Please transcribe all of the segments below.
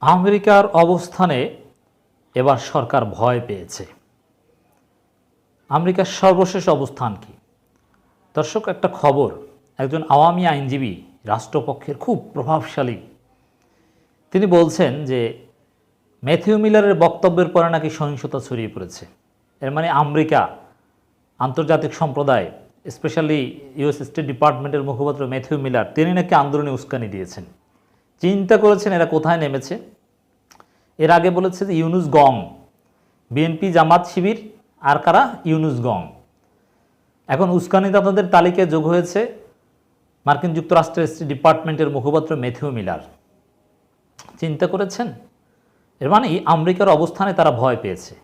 আমেরিকার অবস্থানে এবার সরকার ভয় পেয়েছে। আমেরিকার সর্বশেষ অবস্থান কি? দর্শক, একটা খবর। একজন আওয়ামী আইনজীবী রাষ্ট্রপক্ষের খুব প্রভাবশালী। তিনি বলছেন যে, ম্যাথিউ মিলারের বক্তব্যের পরে নাকি সহিংসতা ছড়িয়ে পড়েছে। এর মানে আমেরিকা, আন্তর্জাতিক সম্প্রদায়, স্পেশালি ইউএস স্টেট ডিপার্টমেন্টের মুখপাত্র ম্যাথিউ মিলার, তিনি নাকি আন্দোলনে উস্কানি দিয়েছেন। চিন্তা করেছেন এরা কোথায় নেমেছে? এর আগে বলেছে যে ইউনুস গং, বিএনপি জামাত শিবির, আর কারা? ইউনুস গং। এখন উস্কানিদাতাদের তালিকায় যোগ হয়েছে মার্কিন যুক্তরাষ্ট্রের স্টেট ডিপার্টমেন্টের মুখপাত্র ম্যাথিউ মিলার। চিন্তা করেছেন? এর মানে আমেরিকার অবস্থানে তারা ভয় পেয়েছে।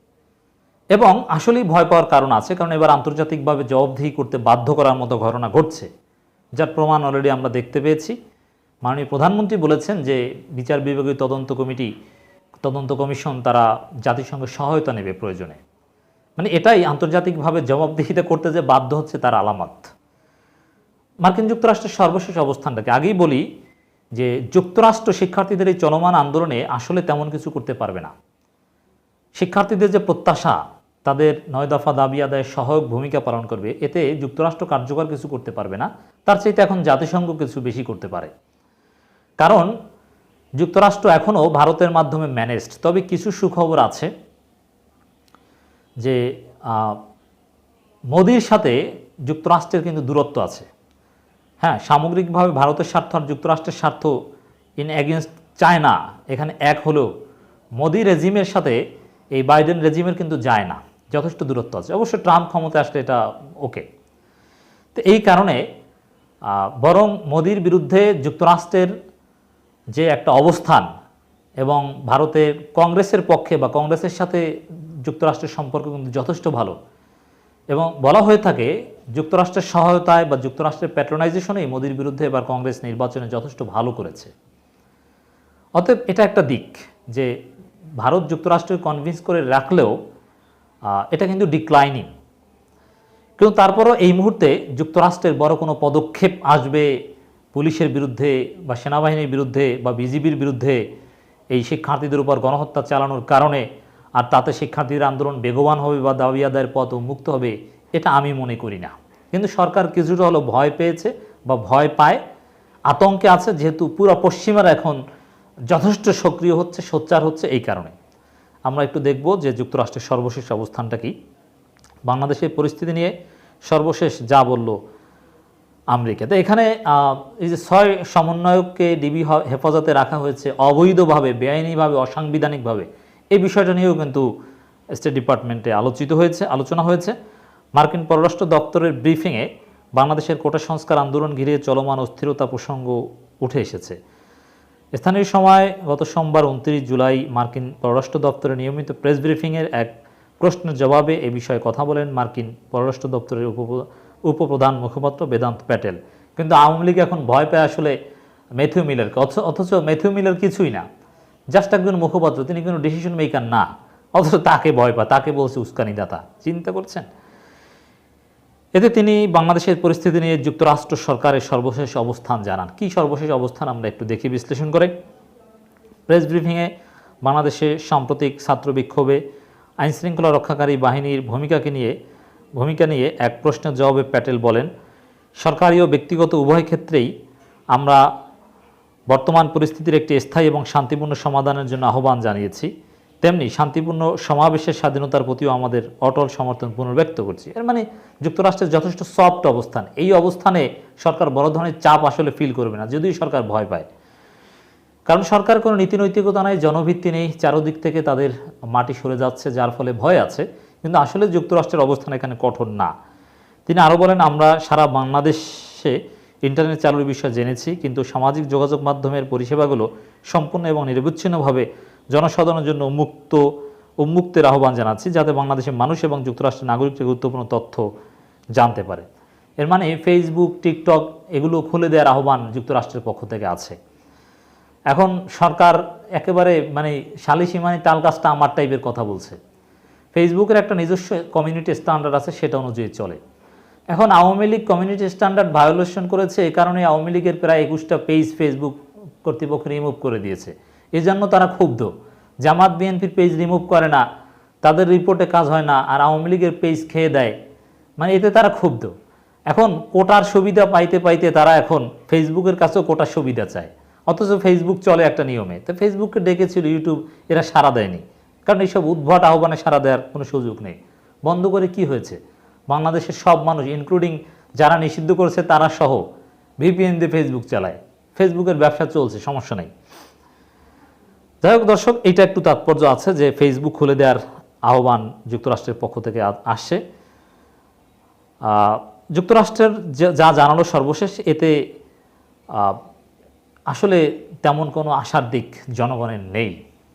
এবং আসলেই ভয় পাওয়ার কারণ আছে, কারণ এবার আন্তর্জাতিকভাবে জবাবদিহি করতে বাধ্য করার মতো ঘটনা ঘটছে, যার প্রমাণ অলরেডি আমরা দেখতে পেয়েছি। মাননীয় প্রধানমন্ত্রী বলেছেন যে বিচার বিভাগীয় তদন্ত কমিটি, তদন্ত কমিশন তারা জাতিসংঘের সহায়তা নেবে প্রয়োজনে। মানে এটাই আন্তর্জাতিকভাবে জবাবদিহিতা করতে যে বাধ্য হচ্ছে তার আলামত। মার্কিন যুক্তরাষ্ট্রের সর্বশেষ অবস্থানটাকে আগেই বলি যে যুক্তরাষ্ট্র শিক্ষার্থীদের এই চলমান আন্দোলনে আসলে তেমন কিছু করতে পারবে না। শিক্ষার্থীদের যে প্রত্যাশা, তাদের নয় দফা দাবি আদায়ে সহায়ক ভূমিকা পালন করবে, এতে যুক্তরাষ্ট্র কার্যকর কিছু করতে পারবে না। তার চাইতে এখন জাতিসংঘ কিছু বেশি করতে পারে। কারণ যুক্তরাষ্ট্র এখনও ভারতের মাধ্যমে ম্যানেজড তবে কিছু সুখবর আছে যে মোদির সাথে যুক্তরাষ্ট্রের কিন্তু দূরত্ব আছে। হ্যাঁ সামগ্রিকভাবে ভারতের স্বার্থ আর যুক্তরাষ্ট্রের স্বার্থ ইন অ্যাগেনস্ট চায়না এখানে এক হলেও মোদি রেজিমের সাথে এই বাইডেন রেজিমের কিন্তু যায় না, যথেষ্ট দূরত্ব আছে। অবশ্য ট্রাম্প ক্ষমতা আসলে এটা ওকে তো এই কারণে বরং মোদির বিরুদ্ধে যুক্তরাষ্ট্রের যে একটা অবস্থান এবং ভারতের কংগ্রেসের পক্ষে বা কংগ্রেসের সাথে যুক্তরাষ্ট্রের সম্পর্ক কিন্তু যথেষ্ট ভালো। এবং বলা হয়ে থাকে যুক্তরাষ্ট্রের সহায়তায় বা যুক্তরাষ্ট্রের প্যাট্রোনাইজেশনেই মোদির বিরুদ্ধে এবার কংগ্রেস নির্বাচনে যথেষ্ট ভালো করেছে। অতএব এটা একটা দিক যে ভারত যুক্তরাষ্ট্রকে কনভিন্স করে রাখলেও এটা কিন্তু ডিক্লাইনিং কিন্তু তারপরও এই মুহূর্তে যুক্তরাষ্ট্রের বড় কোনো পদক্ষেপ আসবে পুলিশের বিরুদ্ধে বা সেনাবাহিনীর বিরুদ্ধে বা বিজিবির বিরুদ্ধে এই শিক্ষার্থীদের উপর গণহত্যা চালানোর কারণে আর তাতে শিক্ষার্থীদের আন্দোলন বেগবান হবে বা দাবি আদায়ের পথ উন্মুক্ত হবে, এটা আমি মনে করি না। কিন্তু সরকার কিছুটা হলো ভয় পেয়েছে বা ভয় পায়, আতঙ্কে আছে, যেহেতু পুরো পশ্চিমারা এখন যথেষ্ট সক্রিয় হচ্ছে, সোচ্চার হচ্ছে এই কারণে। আমরা একটু দেখব যে যুক্তরাষ্ট্রের সর্বশেষ অবস্থানটা কি। বাংলাদেশের পরিস্থিতি নিয়ে সর্বশেষ যা বলল আমেরিকা। তো এখানে এই যে ছয় সমন্বয়ককে ডিবি হেফাজতে রাখা হয়েছে অবৈধভাবে, বেআইনিভাবে, অসাংবিধানিকভাবে, এই বিষয়টা নিয়েও কিন্তু স্টেট ডিপার্টমেন্টে আলোচিত হয়েছে, আলোচনা হয়েছে। মার্কিন পররাষ্ট্র দপ্তরের ব্রিফিংয়ে বাংলাদেশের কোটা সংস্কার আন্দোলন ঘিরে চলমান অস্থিরতা প্রসঙ্গ উঠে এসেছে। স্থানীয় সময় গত সোমবার উনত্রিশ জুলাই মার্কিন পররাষ্ট্র দপ্তরের নিয়মিত প্রেস ব্রিফিংয়ের এক প্রশ্নের জবাবে এ বিষয়ে কথা বলেন মার্কিন পররাষ্ট্র দপ্তরের উপ উপপ্রধান মুখপাত্র বেদান্ত প্যাটেল। কিন্তু আওয়ামী লীগ এখন ভয় পায় আসলে ম্যাথিউ মিলারকে অথচ ম্যাথিউ মিলার কিছুই না। জাস্ট একজন মুখপাত্র, তিনি কোনো ডিসিশন মেকার না। অথচ তাকে ভয় পায়, তাকে বলছে উস্কানিদাতা। চিন্তা করছেন? এতে তিনি বাংলাদেশের পরিস্থিতি নিয়ে যুক্তরাষ্ট্র সরকারের সর্বশেষ অবস্থান জানান। কি সর্বশেষ অবস্থান আমরা একটু দেখি, বিশ্লেষণ করে। প্রেস ব্রিফিংয়ে বাংলাদেশে সাম্প্রতিক ছাত্র বিক্ষোভে আইনশৃঙ্খলা রক্ষাকারী বাহিনীর ভূমিকাকে নিয়ে ভূমিকা নিয়ে এক প্রশ্নের জবাবে প্যাটেল বলেন, সরকারি ও ব্যক্তিগত উভয় ক্ষেত্রেই আমরা বর্তমান পরিস্থিতির একটি স্থায়ী এবং শান্তিপূর্ণ সমাধানের জন্য আহ্বান জানিয়েছি। তেমনি শান্তিপূর্ণ সমাবেশের স্বাধীনতার প্রতিও আমাদের অটল সমর্থন পুনর্ব্যক্ত করছি। এর মানে যুক্তরাষ্ট্রের যথেষ্ট সফট অবস্থান। এই অবস্থানে সরকার বড় ধরনের চাপ আসলে ফিল করবে না, যদিও সরকার ভয় পায়। কারণ সরকার কোনো নীতি নৈতিকতা নাই, জনভিত্তি নেই, চারোদিক থেকে তাদের মাটি সরে যাচ্ছে, যার ফলে ভয় আছে। কিন্তু আসলে যুক্তরাষ্ট্রের অবস্থান এখানে কঠোর না। তিনি আরও বলেন, আমরা সারা বাংলাদেশে ইন্টারনেট চালুর বিষয়ে জেনেছি, কিন্তু সামাজিক যোগাযোগ মাধ্যমের পরিষেবাগুলো সম্পূর্ণ এবং নিরবিচ্ছিন্নভাবে জনসাধারণের জন্য উন্মুক্ত, উন্মুক্তের আহ্বান জানাচ্ছি, যাতে বাংলাদেশের মানুষ এবং যুক্তরাষ্ট্রের নাগরিকদের গুরুত্বপূর্ণ তথ্য জানতে পারে। এর মানে ফেসবুক টিকটক এগুলো খুলে দেওয়ার আহ্বান যুক্তরাষ্ট্রের পক্ষ থেকে আছে। এখন সরকার একেবারে মানে সালিসি মানে গাছটা আমার টাইপের কথা বলছে। ফেসবুকের একটা নিজস্ব কমিউনিটি স্ট্যান্ডার্ড আছে, সেটা অনুযায়ী চলে। এখন Awami League community standard violation করেছে এই কারণে আওয়ামী লীগের প্রায় একুশটা পেজ ফেসবুক কর্তৃপক্ষ রিমুভ করে দিয়েছে। এজন্য তারা ক্ষুব্ধ। জামাত বিএনপির পেজ রিমুভ করে না, তাদের রিপোর্টে কাজ হয় না, আর আওয়ামী লীগের পেজ খেয়ে দেয়। মানে এতে তারা ক্ষুব্ধ। এখন কোটার সুবিধা পাইতে পাইতে তারা এখন ফেসবুকের কাছেও কোটার সুবিধা চায়। অথচ ফেসবুক চলে একটা নিয়মে। তো ফেসবুককে ডেকেছিল ইউটিউব এরা সাড়া দেয়নি। কারণ এইসব উদ্ভট আহ্বানে সাড়া দেওয়ার কোনো সুযোগ নেই। বন্ধ করে কি হয়েছে? বাংলাদেশের সব মানুষ ইনক্লুডিং যারা নিষিদ্ধ করেছে, তারা সহ ভিপিএন দিয়ে ফেসবুক চালায়। ফেসবুকের ব্যবসা চলছে, সমস্যা নেই। যাই হোক দর্শক এটা একটু তাৎপর্য আছে যে ফেসবুক খুলে দেওয়ার আহ্বান যুক্তরাষ্ট্রের পক্ষ থেকে আসছে। যুক্তরাষ্ট্রের যে- যা জানালো সর্বশেষ, এতে আসলে তেমন কোনো আশার দিক জনগণের নেই।